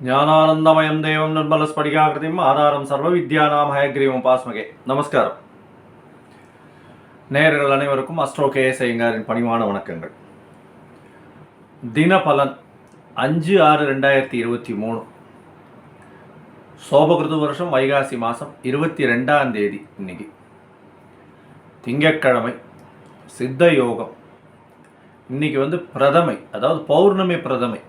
జ్ఞానానందమయం దేవం నిర్మల స్ఫటికాకృతిం ఆధారం சர்வ வித்யானாம் ஹயக்ரீவம் பாஸ்மகே நமஸ்காரம் நேயர்கள் அனைவருக்கும் அஸ்ட்ரோ கே ஐயங்காரின் பணிவான வணக்கங்கள் தினபலன் அஞ்சு ஆறு ரெண்டாயிரத்தி இருபத்தி மூணு சோபகிருது வருஷம் வைகாசி மாதம் இருபத்தி ரெண்டாம் தேதி இன்னைக்கு திங்கட்கிழமை சித்த யோகம் இன்னைக்கு வந்து பிரதமை அதாவது பௌர்ணமி பிரதமை.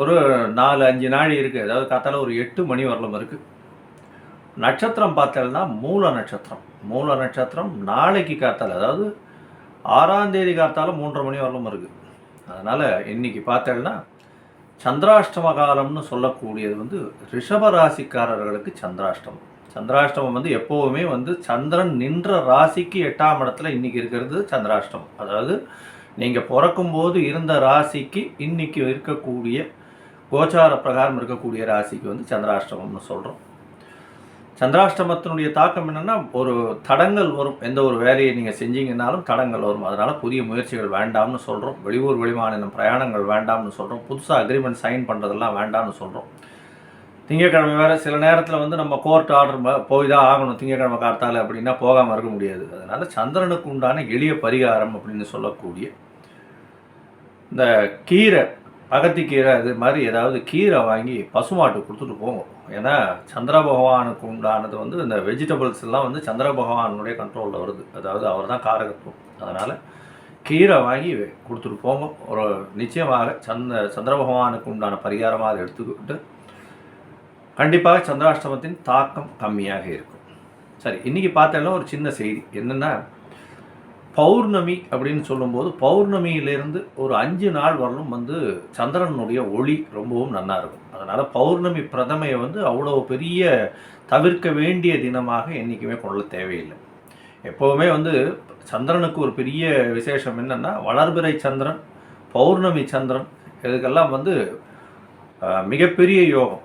ஒரு நாலு அஞ்சு நாள் இருக்குது அதாவது காத்தால ஒரு எட்டு மணி வரலும் இருக்குது நட்சத்திரம் பார்த்தோம்னா மூல நட்சத்திரம். மூல நட்சத்திரம் நாளைக்கு காத்தால் அதாவது ஆறாம் தேதி காத்தால மூன்றரை மணி வரலும் இருக்குது அதனால் இன்னைக்கு பார்த்தோம்னா சந்திராஷ்டம காலம்னு சொல்லக்கூடியது வந்து ரிஷபராசிக்காரர்களுக்கு சந்திராஷ்டமம். சந்திராஷ்டமம் வந்து எப்போவுமே வந்து சந்திரன் நின்ற ராசிக்கு எட்டாம் இடத்துல இன்னைக்கு இருக்கிறது சந்திராஷ்டமம். அதாவது நீங்கள் பிறக்கும்போது இருந்த ராசிக்கு இன்னைக்கு இருக்கக்கூடிய கோச்சார பிரகாரம் இருக்கக்கூடிய ராசிக்கு வந்து சந்திராஷ்டமம்னு சொல்கிறோம் சந்திராஷ்டமத்தினுடைய தாக்கம் என்னென்னா ஒரு தடங்கள் வரும். எந்த ஒரு வேலையை நீங்கள் செஞ்சீங்கன்னாலும் தடங்கள் வரும். அதனால் புதிய முயற்சிகள் வேண்டாம்னு சொல்கிறோம் வெளியூர் வெளிமாநிலம் பிரயாணங்கள் வேண்டாம்னு சொல்கிறோம் புதுசாக அக்ரிமெண்ட் சைன் பண்ணுறதெல்லாம் வேண்டாம்னு சொல்கிறோம் திங்கக்கிழமை வேறு சில நேரத்தில் வந்து நம்ம கோர்ட் ஆர்டர் போய் தான் ஆகணும். திங்கக்கிழமை காத்தால் அப்படின்னா போகாமல் இருக்க முடியாது. அதனால் சந்திரனுக்கு உண்டான எளிய பரிகாரம் அப்படின்னு சொல்லக்கூடிய இந்த கீரை அகத்திக்கீரை இது மாதிரி ஏதாவது கீரை வாங்கி பசுமாட்டுக்கு கொடுத்துட்டு போங்க. ஏன்னா சந்திர பகவானுக்கு உண்டானது வந்து இந்த வெஜிடபிள்ஸ் எல்லாம் வந்து சந்திர பகவானுடைய கண்ட்ரோலில் வருது. அதாவது அவர் தான் காரகத்துவம். அதனால் கீரை வாங்கி கொடுத்துட்டு போங்க. ஒரு நிச்சயமாக சந்த சந்திர பகவானுக்கு உண்டான பரிகாரமாக அதை எடுத்துக்கிட்டு கண்டிப்பாக சந்திராஷ்டமத்தின் தாக்கம் கம்மியாக இருக்கும். சரி இன்றைக்கி பார்த்தோன்னா ஒரு சின்ன செய்தி. என்னென்னா பௌர்ணமி அப்படின்னு சொல்லும்போது பௌர்ணமியிலேருந்து ஒரு அஞ்சு நாள் வரலும் வந்து சந்திரனுடைய ஒளி ரொம்பவும் நல்லா இருக்கும். அதனால் பௌர்ணமி பிரதமையை வந்து அவ்வளோ பெரிய தவிர்க்க வேண்டிய தினமாக என்றைக்குமே கொள்ள தேவையில்லை. எப்போவுமே வந்து சந்திரனுக்கு ஒரு பெரிய விசேஷம் என்னென்னா வளர்பிறை சந்திரன் பௌர்ணமி சந்திரன் இதுக்கெல்லாம் வந்து மிகப்பெரிய யோகம்.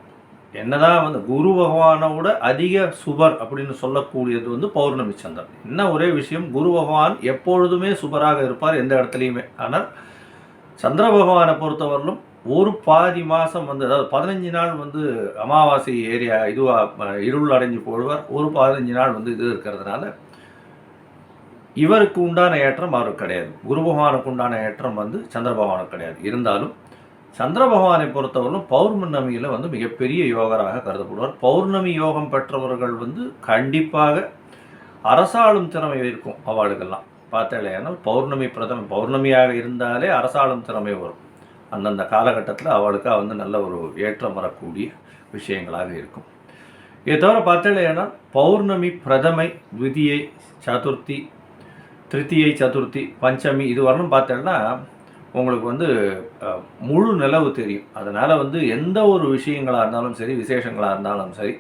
என்னதான் வந்து குரு பகவானோட அதிக சுபர் அப்படின்னு சொல்லக்கூடியது வந்து பௌர்ணமி சந்திரன். என்ன ஒரே விஷயம் குரு பகவான் எப்பொழுதுமே சுபராக இருப்பார் எந்த இடத்துலையுமே. ஆனால் சந்திர பகவானை பொறுத்தவரையிலும் ஒரு பாதி மாதம் வந்து அதாவது பதினஞ்சு நாள் வந்து அமாவாசை ஏரியா இதுவாக இருள் அடைஞ்சு போடுவார். ஒரு பதினஞ்சு நாள் வந்து இது இருக்கிறதுனால இவருக்கு உண்டான ஏற்றம் அவருக்கு கிடையாது. குரு பகவானுக்கு உண்டான ஏற்றம் வந்து சந்திர பகவானுக்கு கிடையாது. இருந்தாலும் சந்திர பகவானை பொறுத்தவரையிலும் பௌர்ணமியில் வந்து மிகப்பெரிய யோகராக கருதப்படுவார். பௌர்ணமி யோகம் பெற்றவர்கள் வந்து கண்டிப்பாக அரசாளும் திறமை இருக்கும் அவளுக்கெல்லாம். பார்த்தாலேயானால் பௌர்ணமி பிரதம பௌர்ணமியாக இருந்தாலே அரசாளும் திறமை வரும். அந்தந்த காலகட்டத்தில் அவளுக்கு வந்து நல்ல ஒரு ஏற்றம் வரக்கூடிய விஷயங்களாக இருக்கும். இதை தவிர பார்த்தாலேனால் பௌர்ணமி பிரதமை த்விதியை சதுர்த்தி திருத்தியை சதுர்த்தி பஞ்சமி இது வரணும் பார்த்தேன்னா உங்களுக்கு வந்து முழு நிலவு தெரியும். அதனால் வந்து எந்த ஒரு விஷயங்களாக இருந்தாலும் சரி விசேஷங்களாக இருந்தாலும் சரி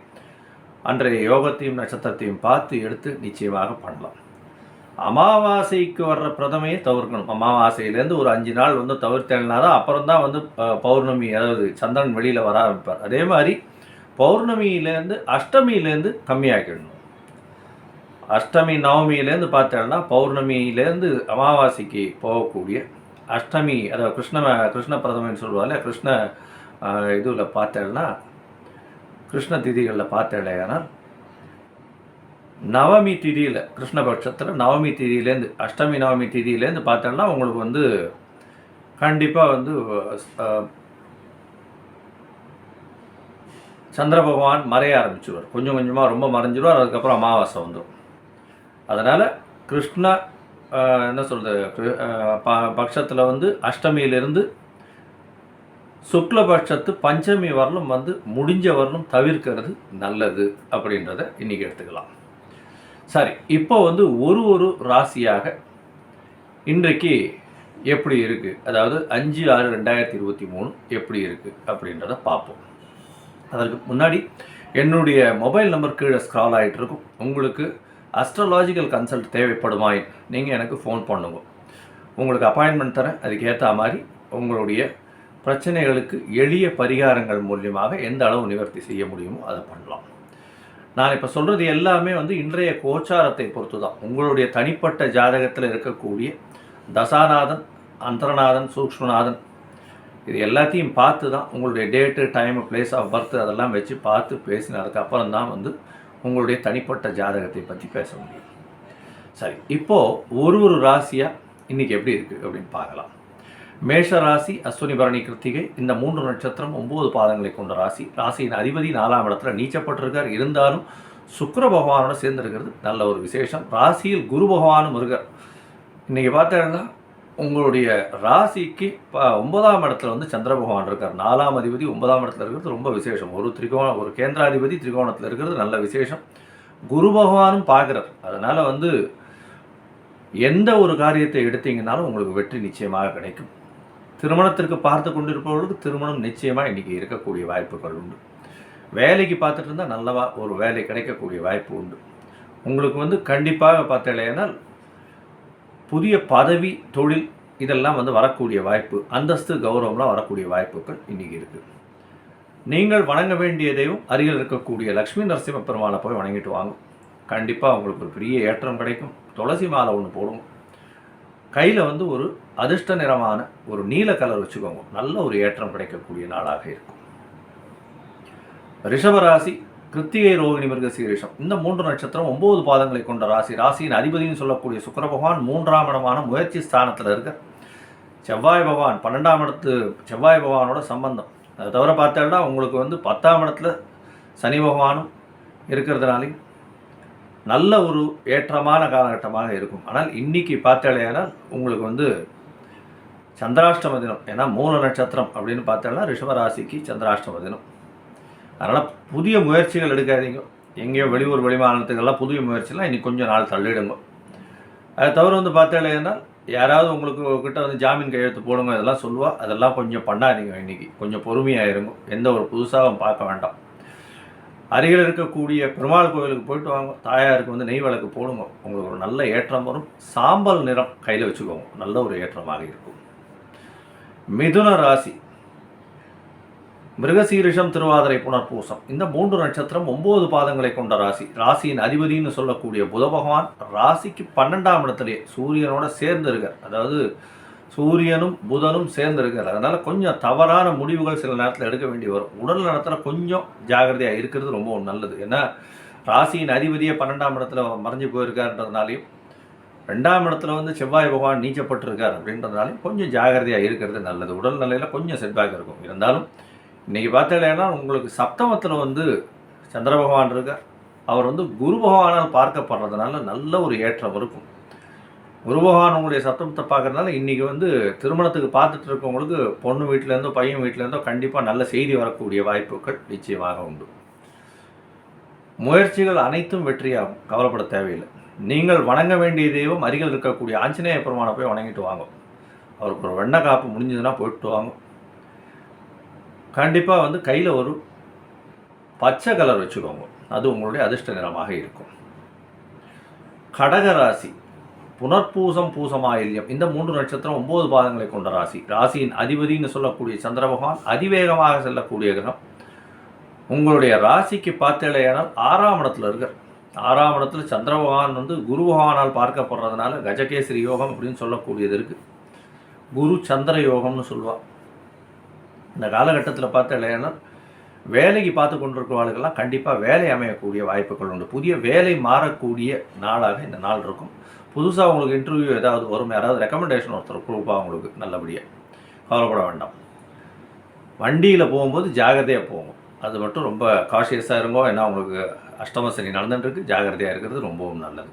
அன்றைய யோகத்தையும் நட்சத்திரத்தையும் பார்த்து எடுத்து நிச்சயமாக பண்ணலாம். அமாவாசைக்கு வர்ற பிரதமையை தவிர்க்கணும். அமாவாசையிலேருந்து ஒரு அஞ்சு நாள் வந்து தவிர்த்தேன்னா தான் அப்புறம் தான் வந்து பௌர்ணமி அதாவது சந்திரன் வெளியில் வர ஆரம்பிப்பார். அதே மாதிரி பௌர்ணமியிலேருந்து அஷ்டமியிலேருந்து கம்மியாக்கிடணும். அஷ்டமி நவமியிலேருந்து பார்த்தேன்னா பௌர்ணமியிலேருந்து அமாவாசைக்கு போகக்கூடிய அஷ்டமி அதாவது கிருஷ்ண கிருஷ்ண பிரதமன்னு சொல்லுவாள் கிருஷ்ண இதில் பார்த்தேன்னா கிருஷ்ண திதிகளில் பார்த்தேனால் நவமி திதியில் கிருஷ்ணபட்சத்தில் நவமி திதியிலேருந்து அஷ்டமி நவமி திதியிலேருந்து பார்த்தோம்னா உங்களுக்கு வந்து கண்டிப்பாக வந்து சந்திர பகவான் மறைய ஆரம்பிச்சுவார் கொஞ்சம் கொஞ்சமாக ரொம்ப மறைஞ்சிடுவார் அதுக்கப்புறம் அமாவாசை வந்துடும் அதனால் கிருஷ்ண என்ன சொல்கிறது பட்சத்தில் வந்து அஷ்டமியிலிருந்து சுக்லபட்சத்து பஞ்சமி வரலும் வந்து முடிஞ்ச வரலும் தவிர்க்கிறது நல்லது அப்படின்றத இன்றைக்கி எடுத்துக்கலாம். சரி இப்போ வந்து ஒரு ஒரு ராசியாக இன்றைக்கு எப்படி இருக்குது அதாவது அஞ்சு ஆறு ரெண்டாயிரத்தி இருபத்தி மூணு எப்படி இருக்குது அப்படின்றத பார்ப்போம். அதற்கு முன்னாடி என்னுடைய மொபைல் நம்பர் கீழே ஸ்க்ரால் ஆகிட்டு இருக்கும் உங்களுக்கு அஸ்ட்ராலாஜிக்கல் கன்சல்ட் தேவைப்படுமாய் நீங்கள் எனக்கு ஃபோன் பண்ணுங்க. உங்களுக்கு அப்பாயின்மெண்ட் தரேன். அதுக்கேற்ற மாதிரி உங்களுடைய பிரச்சனைகளுக்கு எளிய பரிகாரங்கள் மூலியமாக எந்த அளவு நிவர்த்தி செய்ய முடியுமோ அதை பண்ணலாம். நான் இப்போ சொல்கிறது எல்லாமே வந்து இன்றைய கோச்சாரத்தை பொறுத்து தான் உங்களுடைய தனிப்பட்ட ஜாதகத்தில் இருக்கக்கூடிய தசாநாதன் அந்தரநாதன் சூக்ஷ்மநாதன் இது எல்லாத்தையும் பார்த்து தான் உங்களுடைய date time place of birth அதெல்லாம் வச்சு பார்த்து பேசினதுக்கப்புறம் தான் வந்து உங்களுடைய தனிப்பட்ட ஜாதகத்தை பற்றி பேச முடியும். சரி இப்போது ஒரு ஒரு ராசியாக இன்றைக்கி எப்படி இருக்குது அப்படின்னு பார்க்கலாம். மேஷ ராசி அஸ்வினி பரணி கிருத்திகை இந்த மூன்று நட்சத்திரம் ஒம்பது பாதங்களை கொண்ட ராசி. ராசியின் அதிபதி நாலாம் இடத்துல நீச்சப்பட்டிருக்கார். இருந்தாலும் சுக்கர பகவானோட சேர்ந்திருக்கிறது. நல்ல ஒரு விசேஷம். ராசியில் குரு பகவானும் இருக்கார். இன்றைக்கி பார்த்தீங்கன்னா உங்களுடைய ராசிக்கு ப ஒன்பதாம் இடத்துல வந்து சந்திர பகவான் இருக்கார். நாலாம் அதிபதி ஒன்பதாம் இடத்துல இருக்கிறது ரொம்ப விசேஷம். ஒரு திரிகோண ஒரு கேந்திராதிபதி திரிகோணத்தில் இருக்கிறது நல்ல விசேஷம். குரு பகவானும் பார்க்குறார். அதனால் வந்து எந்த ஒரு காரியத்தை எடுத்தீங்கனாலும் உங்களுக்கு வெற்றி நிச்சயமாக கிடைக்கும். திருமணத்திற்கு பார்த்து கொண்டிருப்பவர்களுக்கு திருமணம் நிச்சயமாக இன்றைக்கி இருக்கக்கூடிய வாய்ப்புகள் உண்டு. வேலைக்கு பார்த்துட்டு இருந்தால் நல்லவா ஒரு வேலை கிடைக்கக்கூடிய வாய்ப்பு உண்டு. உங்களுக்கு வந்து கண்டிப்பாக பார்த்தீங்கன்னா புதிய பதவி தொழில் இதெல்லாம் வந்து வரக்கூடிய வாய்ப்பு அந்தஸ்து கௌரவம்லாம் வரக்கூடிய வாய்ப்புகள் இன்றைக்கி இருக்குது நீங்கள் வணங்க வேண்டிய தெய்வம் அருகில் இருக்கக்கூடிய லக்ஷ்மி நரசிம்ம பெருமாளை போய் வணங்கிட்டு வாங்க. கண்டிப்பாக உங்களுக்கு ஒரு பெரிய ஏற்றம் கிடைக்கும். துளசி மாலை ஒன்று போடுங்க. கையில் வந்து ஒரு அதிர்ஷ்ட நிறமான ஒரு நீல கலர் வச்சுக்கோங்க. நல்ல ஒரு ஏற்றம் கிடைக்கக்கூடிய நாளாக இருக்கும். ரிஷபராசி கிருத்திகை ரோகிணி மிருக சீரிஷம். இந்த மூன்று நட்சத்திரம் ஒன்பது பாதங்களை கொண்ட ராசி. ராசியின் அதிபதினு சொல்லக்கூடிய சுக்கர பகவான் மூன்றாம் இடமான முயற்சி ஸ்தானத்தில் இருக்க. செவ்வாய் பகவான் பன்னெண்டாம் இடத்து செவ்வாய் பகவானோட சம்பந்தம். அதை தவிர பார்த்தோம்னா உங்களுக்கு வந்து பத்தாம் இடத்துல சனி பகவானும் இருக்கிறதுனாலையும் நல்ல ஒரு ஏற்றமான காலகட்டமாக இருக்கும். ஆனால் இன்னைக்கு பார்த்தாலேனால் உங்களுக்கு வந்து சந்திராஷ்டம தினம். ஏன்னா மூணு நட்சத்திரம் அப்படின்னு பார்த்தோம்னா ரிஷபராசிக்கு சந்திராஷ்டம தினம். அதனால் புதிய முயற்சிகள் எடுக்காதீங்க. எங்கேயோ வெளியூர் வெளிமாநிலத்துக்கெல்லாம் புதிய முயற்சிலாம் இன்னும் கொஞ்சம் நாள் தள்ளிடுங்க. அதை தவிர வந்து பார்த்தாலேன்னா யாராவது உங்களுக்கு கிட்ட வந்து ஜாமீன் கையெழுத்து போடுங்க இதெல்லாம் சொல்லுவா அதெல்லாம் கொஞ்சம் பண்ணாதீங்க இன்னைக்கு. கொஞ்சம் பொறுமையாக இருங்க. எந்த ஒரு புதுசாகவும் பார்க்க வேண்டாம். அருகில் இருக்கக்கூடிய பெருமாள் கோவிலுக்கு போயிட்டு வாங்க. தாயாருக்கு வந்து நெய் விளக்கு போடுங்க. உங்களுக்கு ஒரு நல்ல ஏற்றம் வரும். சாம்பல் நிறம் கையில் வச்சுக்கோங்க. நல்ல ஒரு ஏற்றமாக இருக்கும். மிதுன ராசி. மிருகசீரிஷம் திருவாதிரை புனர்பூசம். இந்த மூன்று நட்சத்திரம் ஒன்பது பாதங்களை கொண்ட ராசி. ராசியின் அதிபதினு சொல்லக்கூடிய புத பகவான் ராசிக்கு பன்னெண்டாம் இடத்துலேயே சூரியனோட சேர்ந்து இருக்கார் அதாவது சூரியனும் புதனும் சேர்ந்து இருக்கார் அதனால் கொஞ்சம் தவறான முடிவுகள் சில நேரத்தில் எடுக்க வேண்டி வரும். உடல் நலத்தில் கொஞ்சம் ஜாகிரதையாக இருக்கிறது ரொம்ப நல்லது. ஏன்னா ராசியின் அதிபதியே பன்னெண்டாம் இடத்துல மறைஞ்சு போயிருக்காருன்றதுனாலையும் ரெண்டாம் இடத்துல வந்து செவ்வாய் பகவான் நீச்சப்பட்டிருக்கார் அப்படின்றதுனாலையும் கொஞ்சம் ஜாகிரதையாக இருக்கிறது நல்லது. உடல் நிலையில் கொஞ்சம் செட்பேக் இருக்கும். இருந்தாலும் இன்றைக்கி பார்த்தீங்கன்னா உங்களுக்கு சப்தமத்தில் வந்து சந்திர பகவான் இருக்கார். அவர் வந்து குரு பகவானால் பார்க்கப்படுறதுனால நல்ல ஒரு ஏற்றம் இருக்கும். குரு பகவான் உங்களுடைய சப்தமத்தை பார்க்கறதுனால இன்றைக்கி வந்து திருமணத்துக்கு பார்த்துட்டு இருக்கவங்களுக்கு பொண்ணு வீட்டிலேருந்தோ பையன் வீட்டிலேருந்தோ கண்டிப்பாக நல்ல செய்தி வரக்கூடிய வாய்ப்புகள் நிச்சயமாக உண்டு. முயற்சிகள் அனைத்தும் வெற்றியாகும். கவலைப்பட தேவையில்லை. நீங்கள் வணங்க வேண்டிய தெய்வம் அருகில் இருக்கக்கூடிய ஆஞ்சநேய பெருமானை போய் வணங்கிட்டு வாங்க. அவருக்கு ஒரு வெண்ணை காப்பு முடிஞ்சதுன்னா போயிட்டு வாங்க. கண்டிப்பாக வந்து கையில் ஒரு பச்சை கலர் வச்சுக்கோங்க. அது உங்களுடைய அதிர்ஷ்ட நிறமாக இருக்கும். கடகராசி புனர்பூசம் பூசமாயில்யம். இந்த மூன்று நட்சத்திரம் ஒன்பது பாதங்களை கொண்ட ராசி. ராசியின் அதிபதினு சொல்லக்கூடிய சந்திர பகவான் அதிவேகமாக செல்லக்கூடிய கிரகம். உங்களுடைய ராசிக்கு பார்த்தேனால் ஆறாம் இடத்துல இருக்கார். ஆறாம் இடத்துல சந்திர பகவான் வந்து குரு பகவானால் பார்க்கப்படுறதுனால கஜகேசரி யோகம் அப்படின்னு சொல்லக்கூடியது இருக்குது குரு சந்திர யோகம்னு சொல்லுவாள் இந்த காலகட்டத்தில் பார்த்தேலையானால் வேலைக்கு பார்த்து கொண்டிருக்கிறவர்களுக்கெல்லாம் கண்டிப்பாக வேலை அமையக்கூடிய வாய்ப்புகள் உண்டு. புதிய வேலை மாறக்கூடிய நாளாக இந்த நாள் இருக்கும். புதுசாக உங்களுக்கு இன்டர்வியூ ஏதாவது வரும் யாராவது ரெக்கமெண்டேஷன் ஒருத்தர் கொடுப்பா உங்களுக்கு நல்லபடியாக கவலைப்பட வேண்டாம். வண்டியில் போகும்போது ஜாகிரதையாக போகும் அது மட்டும் ரொம்ப காஷியஸாக இருங்கோ ஏன்னா உங்களுக்கு அஷ்டம சனி நடந்துட்டுருக்கு. ஜாகிரதையாக இருக்கிறது ரொம்பவும் நல்லது.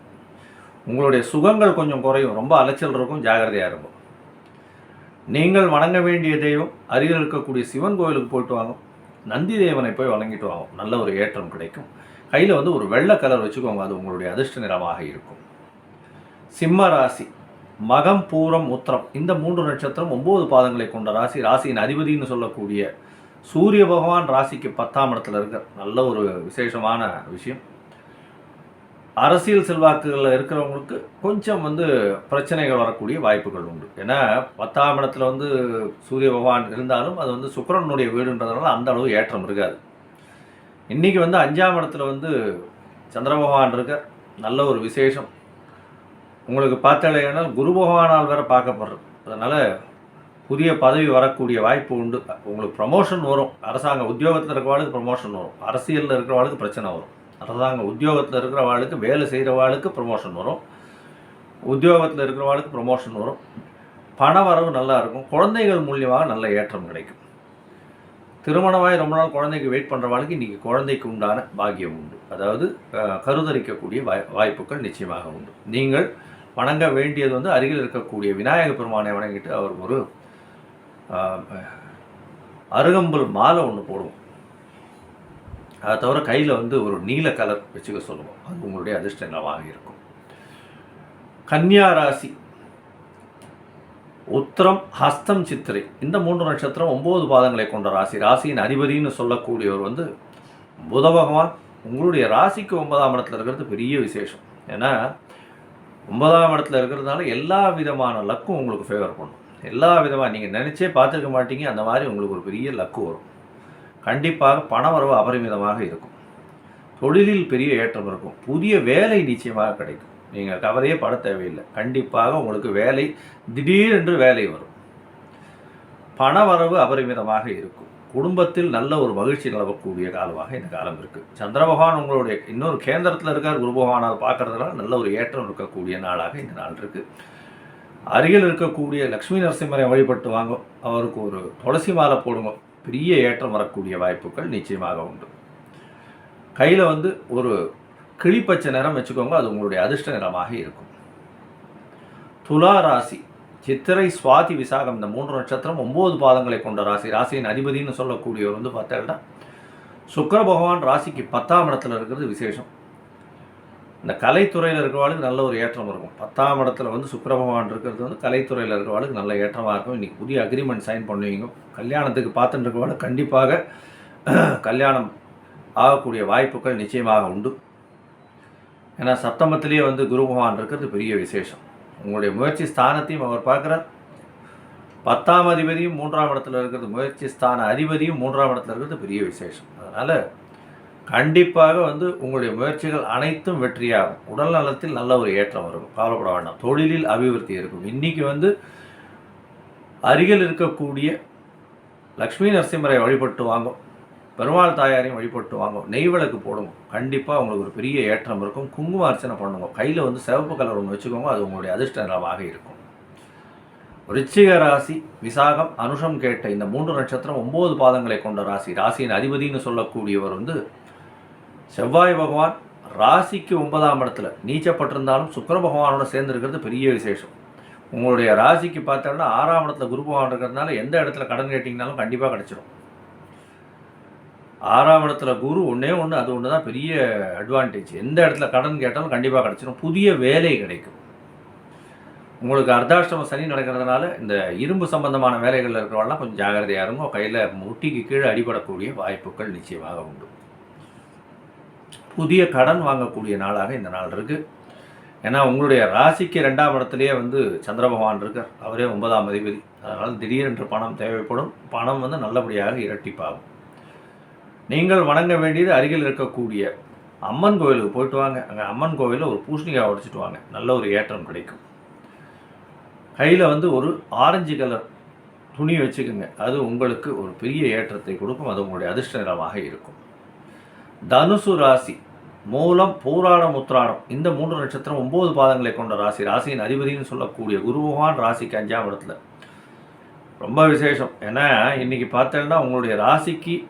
உங்களுடைய சுகங்கள் கொஞ்சம் குறையும். ரொம்ப அலைச்சல் இருக்கும் ஜாகிரதையாக இருக்கும் நீங்கள் வணங்க வேண்டிய தெய்வம் அருகில் இருக்கக்கூடிய சிவன் கோயிலுக்கு போயிட்டு வாங்க. நந்தி தேவனை போய் வணங்கிட்டு வாங்க. நல்ல ஒரு ஏற்றம் கிடைக்கும். கையில் வந்து ஒரு வெள்ளை கலர் வச்சுக்கோங்க. அது உங்களுடைய அதிர்ஷ்ட நிறமாக இருக்கும். சிம்ம ராசி மகம் பூரம் உத்திரம். இந்த மூன்று நட்சத்திரம் ஒம்பது பாதங்களை கொண்ட ராசி. ராசியின் அதிபதினு சொல்லக்கூடிய சூரிய பகவான் ராசிக்கு பத்தாம் இடத்துல இருக்கார். நல்ல ஒரு விசேஷமான விஷயம். அரசியல் செல்வாக்குகளில் இருக்கிறவங்களுக்கு கொஞ்சம் வந்து பிரச்சனைகள் வரக்கூடிய வாய்ப்புகள் உண்டு. ஏன்னா பத்தாம் இடத்துல வந்து சூரிய பகவான் இருந்தாலும் அது வந்து சுக்கிரனுடைய வீடுன்றதுனால அந்த அளவு ஏற்றம் இருக்காது. இன்றைக்கி வந்து அஞ்சாம் இடத்துல வந்து சந்திர பகவான் இருக்கார். நல்ல ஒரு விசேஷம். உங்களுக்கு பார்த்தாலேனால் குரு பகவானால் வேறு பார்க்கப்படுறது அதனால் புதிய பதவி வரக்கூடிய வாய்ப்பு உண்டு. உங்களுக்கு ப்ரமோஷன் வரும். அரசாங்க உத்தியோகத்தில் இருக்கிறவாளுக்கு ப்ரமோஷன் வரும். அரசியலில் இருக்கிறவாளுக்கு பிரச்சனை வரும். அரசாங்க உத்தியோகத்தில் இருக்கிறவாளுக்கு வேலை செய்கிறவாளுக்கு ப்ரமோஷன் வரும். உத்தியோகத்தில் இருக்கிறவாளுக்கு ப்ரொமோஷன் வரும். பண வரவு நல்லா இருக்கும். குழந்தைகள் மூலியமாக நல்ல ஏற்றம் கிடைக்கும். திருமணமாய் ரொம்ப நாள் குழந்தைக்கு வெயிட் பண்ணுறவாளுக்கு இன்றைக்கி குழந்தைக்கு உண்டான பாக்கியம் உண்டு. அதாவது கருதரிக்கக்கூடிய வாய் வாய்ப்புகள் நிச்சயமாக உண்டு. நீங்கள் வணங்க வேண்டியது வந்து அருகில் இருக்கக்கூடிய விநாயக பெருமானை வணங்கிட்டு அவர் ஒரு அருகம்புல் மாலை ஒன்று போடுவோம். அதை தவிர கையில் வந்து ஒரு நீல கலர் வச்சுக்க சொல்லுவோம். அது உங்களுடைய அதிர்ஷ்டங்களாக இருக்கும். கன்னியா ராசி. உத்திரம் ஹஸ்தம் சித்திரை. இந்த மூன்று நட்சத்திரம் ஒம்பது பாதங்களை கொண்ட ராசி. ராசியின் அதிபதின்னு சொல்லக்கூடியவர் வந்து புத பகவான். உங்களுடைய ராசிக்கு ஒன்பதாம் இடத்துல இருக்கிறது பெரிய விசேஷம். ஏன்னா ஒன்பதாம் இடத்துல இருக்கிறதுனால எல்லா விதமான லக்கும் உங்களுக்கு ஃபேவர் பண்ணும். எல்லா விதமாக நீங்கள் நினச்சே பார்த்துருக்க மாட்டீங்க. அந்த மாதிரி உங்களுக்கு ஒரு பெரிய லக்கு வரும். கண்டிப்பாக பண வரவு அபரிமிதமாக இருக்கும். தொழிலில் பெரிய ஏற்றம் இருக்கும். புதிய வேலை நிச்சயமாக கிடைக்கும். நீங்கள் கவலையே பட தேவையில்லை. கண்டிப்பாக உங்களுக்கு வேலை திடீரென்று வேலை வரும். பண வரவு அபரிமிதமாக இருக்கும். குடும்பத்தில் நல்ல ஒரு மகிழ்ச்சி நிலவக்கூடிய காலமாக இந்த காலம் இருக்குது சந்திர பகவான் உங்களுடைய இன்னொரு கேந்திரத்தில் இருக்கார். குரு பகவானால் பார்க்குறதுனால நல்ல ஒரு ஏற்றம் இருக்கக்கூடிய நாளாக இந்த நாள் இருக்குது அருகில் இருக்கக்கூடிய லக்ஷ்மி நரசிம்மரை வழிபட்டு வாங்க. அவருக்கு ஒரு துளசி மாலை போடுங்க. பெரிய ஏற்றம் வரக்கூடிய வாய்ப்புகள் நிச்சயமாக உண்டு. கையில் வந்து ஒரு கிளிப்பச்சை நிறம் வச்சுக்கோங்க அது உங்களுடைய அதிர்ஷ்ட நிறமாக இருக்கும். துலா ராசி சித்திரை சுவாதி விசாகம் இந்த மூன்று நட்சத்திரம் ஒன்பது பாதங்களை கொண்ட ராசி. ராசியின் அதிபதினு சொல்லக்கூடியவர் வந்து பார்த்தீங்கன்னா சுக்கர பகவான் ராசிக்கு பத்தாம் இடத்துல இருக்கிறது விசேஷம். இந்த கலைத்துறையில் இருக்கிறவாளுக்கு நல்ல ஒரு ஏற்றம் இருக்கும். பத்தாம் இடத்துல வந்து சுக்கிர பகவான் இருக்கிறது வந்து கலைத்துறையில் இருக்கிறவாளுக்கு நல்ல ஏற்றமாக இருக்கும். இன்றைக்கி புதிய அக்ரிமெண்ட் சைன் பண்ணுவீங்க. கல்யாணத்துக்கு பார்த்துட்டு இருக்கிறவாளுக்கு கண்டிப்பாக கல்யாணம் ஆகக்கூடிய வாய்ப்புகள் நிச்சயமாக உண்டு. ஏன்னா சப்தமத்திலேயே வந்து குரு பகவான் இருக்கிறது பெரிய விசேஷம். உங்களுடைய முயற்சி ஸ்தானத்தையும் அவர் பார்க்குறார். பத்தாம் அதிபதியும் மூன்றாம் இடத்துல இருக்கிறது முயற்சி ஸ்தான அதிபதியும் மூன்றாம் இடத்துல இருக்கிறது பெரிய விசேஷம். அதனால் கண்டிப்பாக வந்து உங்களுடைய முயற்சிகள் அனைத்தும் வெற்றியாகும். உடல் நலத்தில் நல்ல ஒரு ஏற்றம் வரும். கவலைப்பட வேண்டாம். தொழிலில் அபிவிருத்தி இருக்கும். இன்றைக்கி வந்து அருகில் இருக்கக்கூடிய லக்ஷ்மி நரசிம்மரை வழிபட்டு வாங்கும் பெருமாள் தாயாரையும் வழிபட்டு வாங்கும் நெய் விளக்கு போடுங்க. கண்டிப்பாக உங்களுக்கு ஒரு பெரிய ஏற்றம் இருக்கும். குங்கும அர்ச்சனை பண்ணுங்க. கையில் வந்து சிவப்பு கலர் ஒன்று வச்சுக்கோங்க. அது உங்களுடைய அதிர்ஷ்ட நிலமாக இருக்கும். ரிச்சிக ராசி விசாகம் அனுஷம் கேட்ட இந்த மூன்று நட்சத்திரம் ஒம்பது பாதங்களை கொண்ட ராசி. ராசியின் அதிபதினு சொல்லக்கூடியவர் வந்து செவ்வாய் பகவான் ராசிக்கு ஒன்பதாம் இடத்துல நீச்சப்பட்டிருந்தாலும் சுக்கர பகவானோட சேர்ந்துருக்கிறது பெரிய விசேஷம். உங்களுடைய ராசிக்கு பார்த்தோம்னா ஆறாம் இடத்துல குரு பகவான் இருக்கிறதுனால எந்த இடத்துல கடன் கேட்டிங்கனாலும் கண்டிப்பாக கிடச்சிரும். ஆறாம் இடத்துல குரு ஒன்றே ஒன்று அது ஒன்று தான் பெரிய அட்வான்டேஜ் எந்த இடத்துல கடன் கேட்டாலும் கண்டிப்பாக கிடச்சிரும். புதிய வேலை கிடைக்கும். உங்களுக்கு அர்த்தாஷ்டம சனி நடக்கிறதுனால இந்த இரும்பு சம்பந்தமான வேலைகளில் இருக்கிறவங்களாம் கொஞ்சம் ஜாகிரதையாக இருக்கும் கையில் முட்டிக்கு கீழே அடிபடக்கூடிய வாய்ப்புகள் நிச்சயமாக உண்டு. புதிய கடன் வாங்கக்கூடிய நாளாக இந்த நாள் இருக்குது ஏன்னா உங்களுடைய ராசிக்கு ரெண்டாம் இடத்துலையே வந்து சந்திர பகவான் இருக்கார். அவரே ஒன்பதாம் அதிபதி. அதனால் திடீரென்று பணம் தேவைப்படும். பணம் வந்து நல்லபடியாக இரட்டிப்பாகும். நீங்கள் வணங்க வேண்டியது அருகில் இருக்கக்கூடிய அம்மன் கோயிலுக்கு போயிட்டு வாங்க. அங்கே அம்மன் கோவிலில் ஒரு பூசணிக்காய் உடைச்சிட்டு வாங்க. நல்ல ஒரு ஏற்றம் கிடைக்கும். கையில் வந்து ஒரு ஆரஞ்சு கலர் துணி வச்சுக்கோங்க. அது உங்களுக்கு ஒரு பெரிய ஏற்றத்தை கொடுக்கும். அது உங்களுடைய அதிர்ஷ்ட நிறமாக இருக்கும். தனுசு ராசி. மூலம் பூராடம் உத்திராடம் இந்த மூன்று நட்சத்திரம் ஒன்பது பாதங்களை கொண்ட ராசி. ராசியின் அதிபதினு சொல்லக்கூடிய குருவான் ராசிக்கு அஞ்சாம் இடத்துல. ரொம்ப விசேஷம். ஏன்னா இன்னைக்கு பார்த்தேன்னா உங்களுடைய ராசிக்கு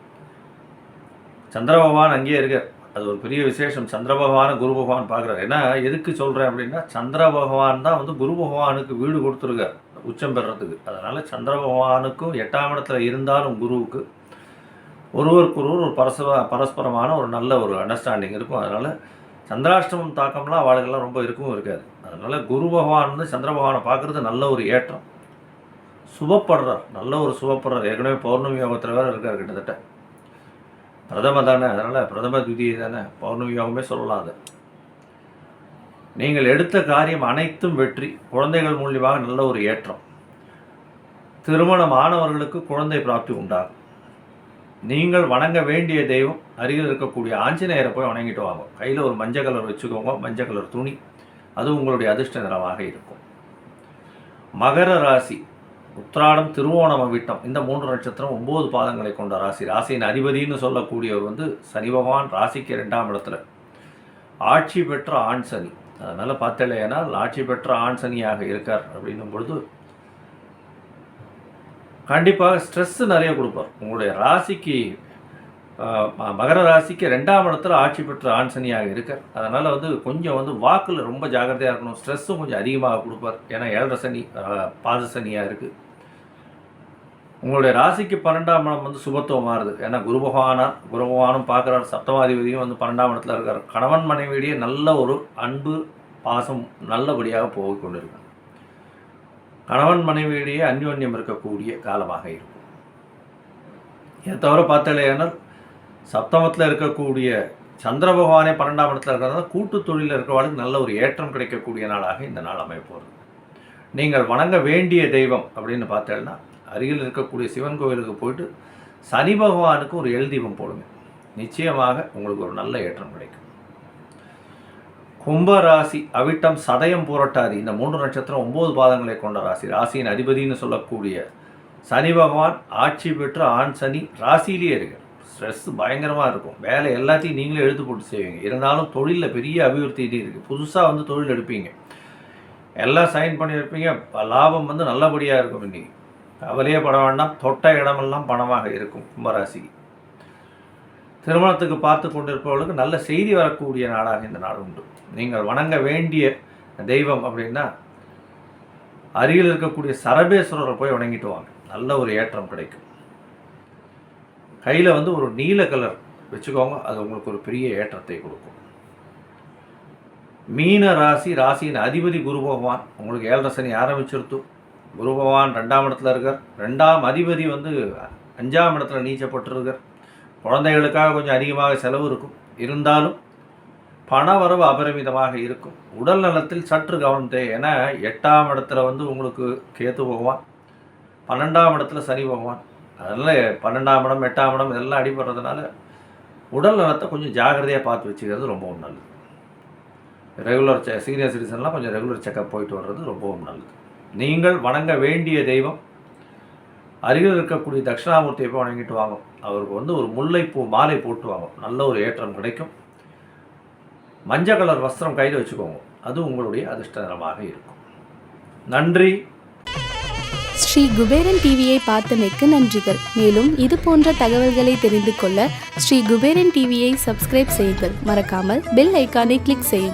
சந்திர பகவான் அங்கேயே இருக்கார். அது ஒரு பெரிய விசேஷம். சந்திர பகவானை குரு பகவான் பார்க்குறாரு. ஏன்னா எதுக்கு சொல்கிறேன் அப்படின்னா சந்திர பகவான் தான் வந்து குரு பகவானுக்கு வீடு கொடுத்துருக்கார். உச்சம் பெறத்துக்கு. அதனால் சந்திர பகவானுக்கும் எட்டாம் இடத்துல இருந்தாலும் குருவுக்கு ஒருவருக்கு ஒருவர் ஒரு பரஸ்பர பரஸ்பரமான ஒரு நல்ல ஒரு அண்டர்ஸ்டாண்டிங் இருக்கும். அதனால் சந்திராஷ்டமம் தாக்கம்லாம் அவளுக்கெல்லாம் ரொம்ப இருக்கவும் இருக்காது. அதனால் குரு பகவான் வந்து சந்திர பகவானை பார்க்குறது நல்ல ஒரு ஏற்றம். சுபப்படுறார். நல்ல ஒரு சுபப்படுறார். ஏற்கனவே பௌர்ணமி யோகத்தில் வேறு இருக்கார் கிட்டத்தட்ட. பிரதம தானே. அதனால் பிரதம துதி தானே. பௌர்ணமி யோகமே சொல்லலாம் அது. நீங்கள் எடுத்த காரியம் அனைத்தும் வெற்றி. குழந்தைகள் மூலியமாக நல்ல ஒரு ஏற்றம். திருமணமானவர்களுக்கு குழந்தை பிராப்தி உண்டாகும். நீங்கள் வணங்க வேண்டிய தெய்வம் அருகில் இருக்கக்கூடிய ஆஞ்சநேயரை போய் வணங்கிட்டு வாங்க. கையில் ஒரு மஞ்சள் கலர் வச்சுக்கோங்க மஞ்சள் கலர் துணி. அது உங்களுடைய அதிர்ஷ்ட நிறமாக இருக்கும். மகர ராசி உத்திராடம் திருவோணம விட்டம் இந்த மூன்று நட்சத்திரம் ஒம்பது பாதங்களை கொண்ட ராசி. ராசியின் அதிபதின்னு சொல்லக்கூடியவர் வந்து சனி பகவான் ராசிக்கு ரெண்டாம் இடத்துல. ஆட்சி பெற்ற ஆண் சனி. அதனால் பார்த்தலையானால் ஆட்சி பெற்ற ஆண் சனியாக இருக்கார் அப்படின்னும் பொழுது கண்டிப்பாக ஸ்ட்ரெஸ்ஸு நிறைய கொடுப்பார். உங்களுடைய ராசிக்கு ம- மகர ராசிக்கு ரெண்டாம் இடத்துல ஆட்சி பெற்ற ஆண் சனியாக இருக்கார். அதனால் வந்து கொஞ்சம் வந்து வாக்கில் ரொம்ப ஜாக்கிரதையாக இருக்கணும். ஸ்ட்ரெஸ்ஸும் கொஞ்சம் அதிகமாக கொடுப்பார். ஏன்னா ஏழரை சனி பாத சனியாக இருக்குது உங்களுடைய ராசிக்கு பன்னெண்டாம் இடம் வந்து சுபத்துவம் மாறுது ஏன்னா குரு பகவானார் குரு பகவானும் பார்க்குறார். சப்தமாதிபதியும் வந்து பன்னெண்டாம் இடத்துல இருக்கார். கணவன் மனைவியிடையே நல்ல ஒரு அன்பு பாசம் நல்லபடியாக போய் கொண்டிருக்கும். கணவன் மனைவியிடையே அந்யோன்யம் இருக்கக்கூடிய காலமாக இருக்கும். இதை தவிர பார்த்தாலேனால் சப்தமத்தில் இருக்கக்கூடிய சந்திர பகவானே பன்னெண்டாம் இடத்துல இருக்கிறதால கூட்டு தொழிலில் இருக்கிறவர்களுக்கு நல்ல ஒரு ஏற்றம் கிடைக்கக்கூடிய நாளாக இந்த நாள் அமைப்போம் நீங்கள் வணங்க வேண்டிய தெய்வம் அப்படின்னு பார்த்தேன்னா அருகில் இருக்கக்கூடிய சிவன் கோவிலுக்கு போயிட்டு சனி பகவானுக்கு ஒரு எல் தீபம் போடுங்க. நிச்சயமாக உங்களுக்கு ஒரு நல்ல ஏற்றம் கிடைக்கும். கும்பராசி அவிட்டம் சதயம் புரட்டாதி. இந்த மூன்று நட்சத்திரம் ஒன்பது பாதங்களை கொண்ட ராசி. ராசியின் அதிபதின்னு சொல்லக்கூடிய சனி பகவான் ஆட்சி பெற்று ஆண் சனி ராசியிலேயே இருக்கு. ஸ்ட்ரெஸ் பயங்கரமாக இருக்கும். வேலை எல்லாத்தையும் நீங்களே எழுத்து போட்டு செய்வீங்க. இருந்தாலும் தொழிலில் பெரிய அபிவிருத்தி இருக்குது புதுசாக வந்து தொழில் எடுப்பீங்க. எல்லாம் சைன் பண்ணியிருப்பீங்க. ப- லாபம் வந்து நல்லபடியாக இருக்கும் இன்றைக்கி கவலையே பட வேண்டாம். தொட்ட இடமெல்லாம் பணமாக இருக்கும் கும்பராசிக்கு. திருமணத்துக்கு பார்த்து கொண்டிருப்பவர்களுக்கு நல்ல செய்தி வரக்கூடிய நாடாக இந்த நாடு உண்டு. நீங்கள் வணங்க வேண்டிய தெய்வம் அப்படின்னா அருகில் இருக்கக்கூடிய சரபேஸ்வரரை போய் வணங்கிட்டு வாங்க. நல்ல ஒரு ஏற்றம் கிடைக்கும். கையில் வந்து ஒரு நீல கலர் வச்சுக்கோங்க. அது உங்களுக்கு ஒரு பெரிய ஏற்றத்தை கொடுக்கும். மீன ராசி ராசியின் அதிபதி குரு பகவான். உங்களுக்கு ஏழரை சனி ஆரம்பிச்சிருத்து. குரு பகவான் ரெண்டாம் இடத்துல இருக்கார். ரெண்டாம் அதிபதி வந்து அஞ்சாம் இடத்துல நீச்சப்பட்டிருக்கார். குழந்தைகளுக்காக கொஞ்சம் அதிகமாக செலவு இருக்கும். இருந்தாலும் பண வரவு அபரிமிதமாக இருக்கும். உடல் நலத்தில் சற்று கவனம் தேவை ஏன்னா எட்டாம் இடத்துல வந்து உங்களுக்கு கேத்து பகவான் பன்னெண்டாம் இடத்துல சனி பகவான். அதனால் பன்னெண்டாம் இடம் எட்டாம் இடம் இதெல்லாம் அடிபடுறதுனால உடல் நலத்தை கொஞ்சம் ஜாகிரதையாக பார்த்து வச்சுக்கிறது ரொம்பவும் நல்லது. ரெகுலர் சீனியர் சிட்டிசன்லாம் கொஞ்சம் ரெகுலர் செக்கப் போயிட்டு வர்றது ரொம்பவும் நல்லது. நீங்கள் வணங்க வேண்டிய தெய்வம் அருகில் இருக்கக்கூடிய தட்சிணாமூர்த்தியை போய் வணங்கிட்டு வாங்க அவருக்கு வந்து ஒரு முல்லைப்பூ மாலை போட்டு வாங்க நல்ல ஒரு ஏற்றம் கிடைக்கும். மஞ்சள் கலர் வஸ்திரம் கையில் வச்சுக்கோங்க. அது உங்களுடைய அதிர்ஷ்ட நிறமாக இருக்கும். நன்றி. ஸ்ரீ குபேரன் டிவியை பார்த்தமைக்கு நன்றிகள். மேலும் இது போன்ற தகவல்களை தெரிந்து கொள்ள ஸ்ரீ குபேரன் டிவியை சப்ஸ்கிரைப் செய்யுங்கள். மறக்காமல் பெல் ஐக்கானை கிளிக் செய்யுங்கள்.